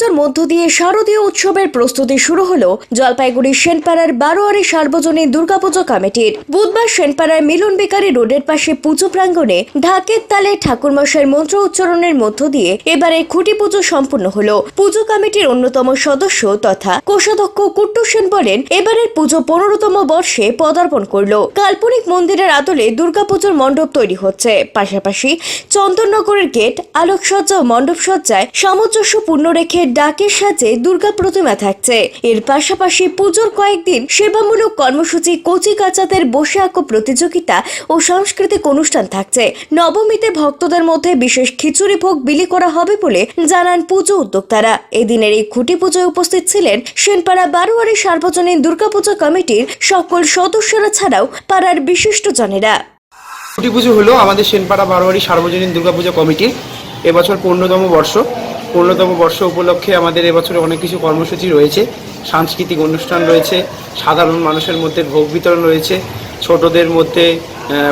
দুর্গাপূজার মধ্য দিয়ে শারদীয় উৎসবের প্রস্তুতি শুরু হলো জলপাইগুড়ির সেনপাড়ার বারোয়ারি সার্বজনীন দুর্গাপুজো কমিটির। বুধবার সেনপাড়ার মিলন বেকারি রোডের পাশে পুজো প্রাঙ্গণে ঢাকের তালে ঠাকুরমশাইয়ের মন্ত্র উচ্চারণের মধ্য দিয়ে এবারে খুঁটি পুজো সম্পূর্ণ হলো। পুজো কমিটির অন্যতম সদস্য তথা কোষাধ্যক্ষ কুট্টু সেন বলেন, এবারের পুজো পনেরোতম বর্ষে পদার্পণ করল। কাল্পনিক মন্দিরের আদলে দুর্গাপুজোর মণ্ডপ তৈরি হচ্ছে। পাশাপাশি চন্দননগরের গেট আলোকসজ্জা ও মণ্ডপসজ্জায় সামঞ্জস্যপূর্ণ রেখে ডাকের সাজে দুর্গা প্রতিমা থাকছে। এর পাশাপাশি পুজোর কয়েকদিন সেবামূলক কর্মসূচি, কচি কাচাদের বসে আঁকো প্রতিযোগিতা ও সাংস্কৃতিক অনুষ্ঠান থাকছে। নবমীতে ভক্তদের মধ্যে বিশেষ খিচুড়ি ভোগ বিলি করা হবে বলে জানান পুজো উদ্যোক্তারা। এদিনের এই খুঁটি পুজোয় উপস্থিত ছিলেন সেনপাড়া বারোয়ারি সার্বজনীন দুর্গাপুজো কমিটির সকল সদস্যরা ছাড়াও পাড়ার বিশিষ্টজনেরা। ছুটি পুজো হলো আমাদের সেনপাড়া বারোয়ারি সার্বজনীন দুর্গাপুজো কমিটির এবছর পূর্ণতম বর্ষ। পূর্ণতম বর্ষ উপলক্ষে আমাদের এবছরে অনেক কিছু কর্মসূচি রয়েছে সাংস্কৃতিক অনুষ্ঠান রয়েছে সাধারণ মানুষের মধ্যে ভোগ বিতরণ রয়েছে ছোটদের মধ্যে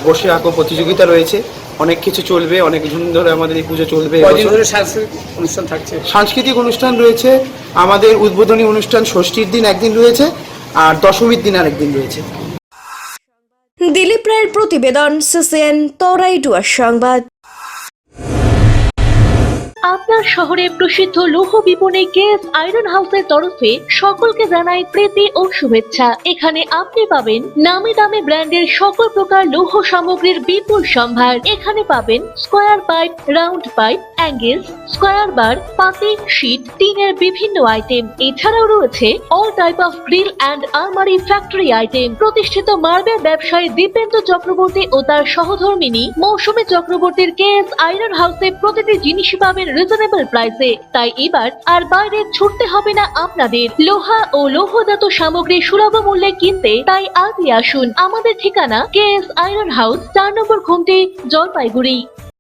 বসে আঁকো প্রতিযোগিতা রয়েছে অনেক কিছু চলবে অনেক দিন ধরে আমাদের এই পুজো চলবে কয়দিন ধরে সাংস্কৃতিক অনুষ্ঠান থাকছে? সাংস্কৃতিক অনুষ্ঠান রয়েছে আমাদের উদ্বোধনী অনুষ্ঠান ষষ্ঠীর দিন একদিন রয়েছে আর দশমীর দিন আরেকদিন রয়েছে। দিলীপ রায়ের প্রতিবেদন সিসিএন তরাইডুয়ার সংবাদ। আপনার শহরে প্রসিদ্ধ লৌহ বিপণী কেস আয়রন হাউসের তরফে সকলকে জানাই প্রীতি ও শুভেচ্ছা। এখানে আপনি পাবেন নামি দামি ব্র্যান্ডের সকল প্রকার লৌহ সামগ্রীর বিপুল সম্ভার। এখানে পাবেন square pipe, round pipe angles square bar পাতি শীট টিনের বিভিন্ন আইটেম এছাড়াও রয়েছে all type of grill and আলমারি ফ্যাক্টরি আইটেম প্রতিষ্ঠিত মার্বেল ব্যবসায়ী দীপেন্দ্র চক্রবর্তী ও তার সহধর্মিনী মৌসুমী চক্রবর্তীর কেএস আয়রন হাউসে প্রতিটি জিনিসই পাবেন রিজনেবল প্রাইসে তাই এবার আর বাইরে ছুটতে হবে না আপনাদের। লোহা ও লৌহজাত সামগ্রী সুলভ মূল্যে কিনতে তাই আজই আসুন। আমাদের ঠিকানা কেএস আয়রন হাউস চার নম্বর ঘুমটি, জলপাইগুড়ি।